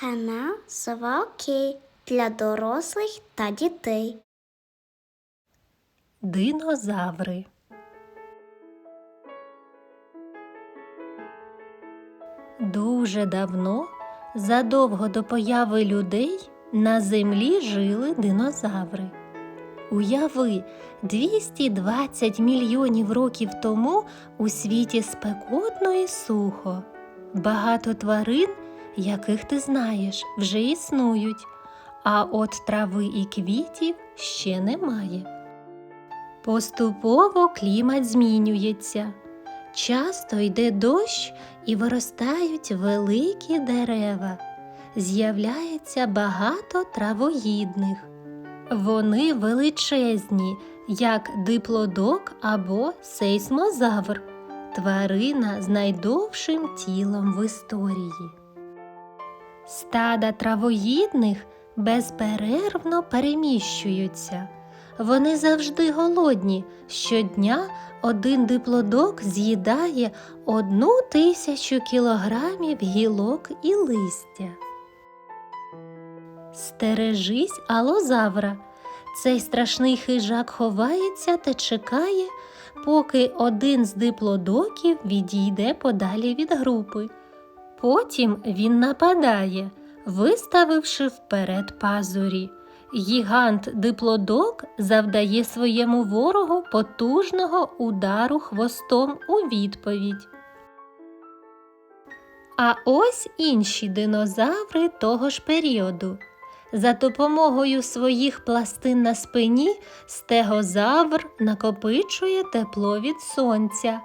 Канал Сова для дорослих та дітей. Динозаври. Дуже давно, задовго до появи людей, на землі жили динозаври. Уяви, 220 мільйонів років тому у світі спекотно і сухо. Багато тварин, яких ти знаєш, вже існують, а от трави і квітів ще немає. Поступово клімат змінюється. Часто йде дощ і виростають великі дерева. З'являється багато травоїдних. Вони величезні, як диплодок або сейсмозавр, тварина з найдовшим тілом в історії. Стада травоїдних безперервно переміщуються. Вони завжди голодні. Щодня один диплодок з'їдає одну тисячу кілограмів гілок і листя. Стережись алозавра. Цей страшний хижак ховається та чекає, поки один з диплодоків відійде подалі від групи. Потім він нападає, виставивши вперед пазурі. Гігант диплодок завдає своєму ворогу потужного удару хвостом у відповідь. А ось інші динозаври того ж періоду. За допомогою своїх пластин на спині стегозавр накопичує тепло від сонця.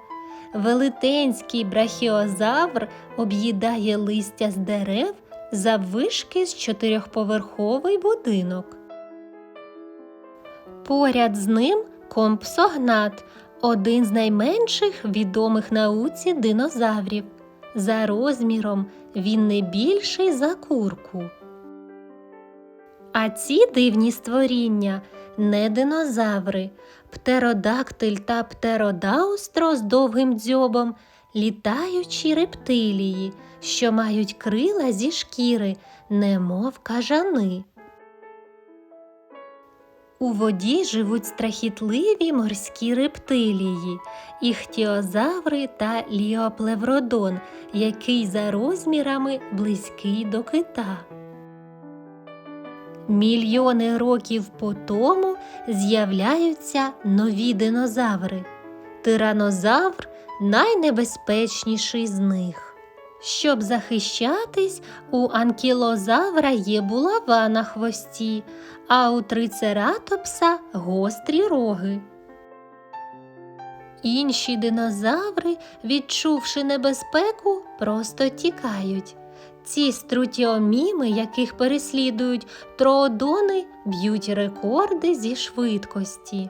Велетенський брахіозавр об'їдає листя з дерев заввишки з чотирьохповерховий будинок. Поряд з ним компсогнат один з найменших відомих науці динозаврів. За розміром він не більший за курку. А ці дивні створіння не динозаври, птеродактиль та птеродаустро з довгим дзьобом, літаючі рептилії, що мають крила зі шкіри, немов кажани. У воді живуть страхітливі морські рептилії, іхтіозаври та ліоплевродон, який за розмірами близький до кита. Мільйони років по тому з'являються нові динозаври. Тиранозавр найнебезпечніший з них. Щоб захищатись, у анкілозавра є булава на хвості, а у трицератопса гострі роги. Інші динозаври, відчувши небезпеку, просто тікають. Ці струтіоміми, яких переслідують троодони, б'ють рекорди зі швидкості.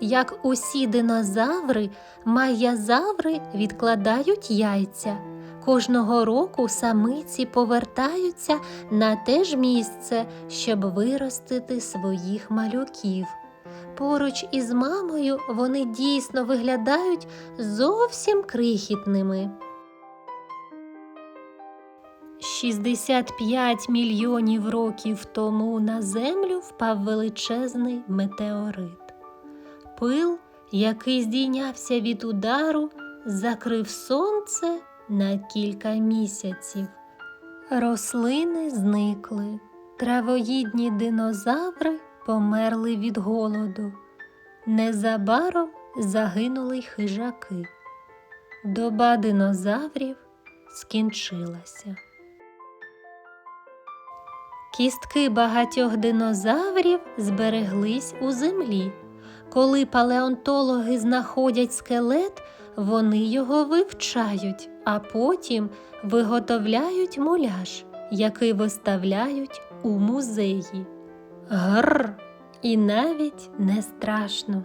Як усі динозаври, майязаври відкладають яйця. Кожного року самиці повертаються на те ж місце, щоб виростити своїх малюків. Поруч із мамою вони дійсно виглядають зовсім крихітними. 65 мільйонів років тому на землю впав величезний метеорит. Пил, який здійнявся від удару, закрив сонце на кілька місяців. Рослини зникли, травоїдні динозаври померли від голоду. Незабаром загинули хижаки. Доба динозаврів скінчилася. Кістки багатьох динозаврів збереглись у землі. Коли палеонтологи знаходять скелет, вони його вивчають, а потім виготовляють муляж, який виставляють у музеї. Грр! І навіть не страшно.